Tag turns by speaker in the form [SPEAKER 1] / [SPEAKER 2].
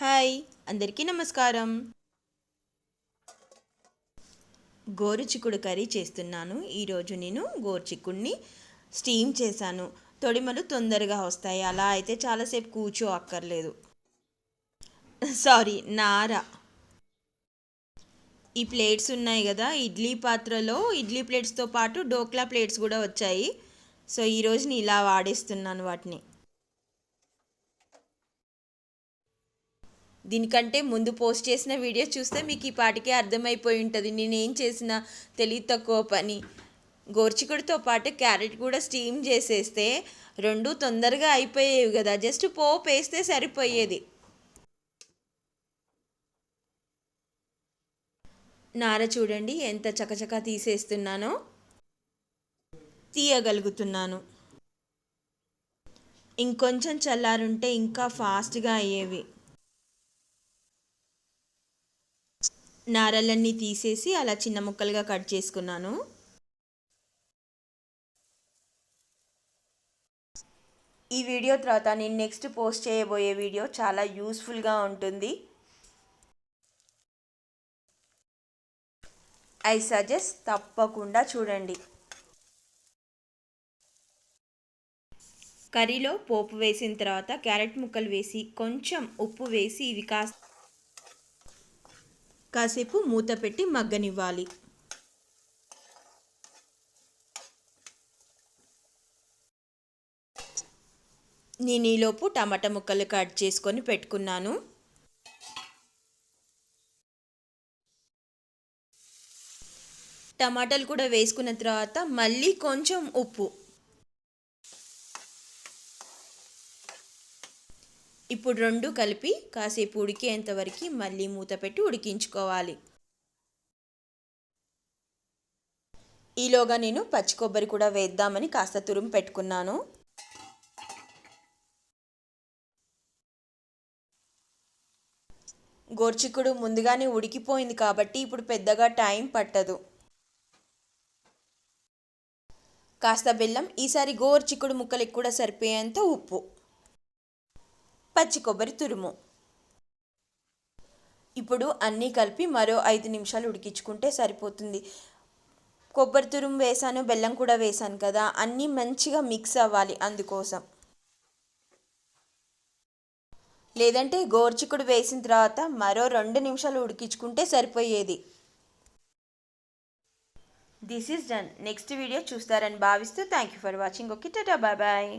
[SPEAKER 1] Hi అందరికీ నమస్కారం. గోరుచిక్కుడు curry చేస్తున్నాను. ఈరోజు నేను గోరుచిక్కుడిని స్టీమ్ చేశాను. తొడిమలు తొందరగా వస్తాయి. అలా అయితే చాలాసేపు కూర్చో అక్కర్లేదు. సారీ నార. ఈ ప్లేట్స్ ఉన్నాయి కదా ఇడ్లీ పాత్రలో ఇడ్లీ ప్లేట్స్తో పాటు డోక్లా ప్లేట్స్ కూడా వచ్చాయి. సో ఈరోజు నేను ఇలా వాడేస్తున్నాను వాటిని. దీనికంటే ముందు పోస్ట్ చేసిన వీడియో చూస్తే మీకు ఈ పాటికే అర్థమైపోయి ఉంటుంది. నేనేం చేసిన తెలివి తక్కువ పని. గోర్చికుడితో పాటు క్యారెట్ కూడా స్టీమ్ చేసేస్తే రెండు తొందరగా అయిపోయేవి కదా. జస్ట్ పోపు వేస్తే సరిపోయేది. నార చూడండి ఎంత చకచకా తీసేస్తున్నానో. తీయగలుగుతున్నాను. ఇంకొంచెం చల్లారుంటే ఇంకా ఫాస్ట్గా అయ్యేవి. నారలన్నీ తీసేసి అలా చిన్న ముక్కలుగా కట్ చేసుకున్నాను. ఈ వీడియో తర్వాత నేను నెక్స్ట్ పోస్ట్ చేయబోయే వీడియో చాలా యూస్ఫుల్గా ఉంటుంది. ఐ సజెస్ట్ తప్పకుండా చూడండి. కర్రీలో పోపు వేసిన తర్వాత క్యారెట్ ముక్కలు వేసి కొంచెం ఉప్పు వేసి ఇవి కాస్త కాసేపు మూత పెట్టి మగ్గనివ్వాలి. నేను ఈలోపు టమాటా ముక్కలు కట్ చేసుకొని పెట్టుకున్నాను. టమాటాలు కూడా వేసుకున్న తర్వాత మళ్ళీ కొంచెం ఉప్పు. ఇప్పుడు రెండు కలిపి కాసేపు ఉడికేంత వరకు మళ్ళీ మూత పెట్టి ఉడికించుకోవాలి. ఈలోగా నేను పచ్చి కొబ్బరి కూడా వేద్దామని కాస్త తురుము పెట్టుకున్నాను. గోర్చికుడు ముందుగానే ఉడికిపోయింది కాబట్టి ఇప్పుడు పెద్దగా టైం పట్టదు. కాస్త బెల్లం ఈసారి గోర్చికుడు ముక్కలకు కూడా సరిపోయేంత ఉప్పు. పచ్చి కొబ్బరి తురుము. ఇప్పుడు అన్నీ కలిపి మరో ఐదు నిమిషాలు ఉడికించుకుంటే సరిపోతుంది. కొబ్బరి తురుము వేసాను బెల్లం కూడా వేసాను కదా అన్నీ మంచిగా మిక్స్ అవ్వాలి అందుకోసం. లేదంటే గోర్చికుడు వేసిన తర్వాత మరో రెండు నిమిషాలు ఉడికించుకుంటే సరిపోయేది. This is done next video చూస్తారని భావిస్తూ thank you for watching okay tata bye bye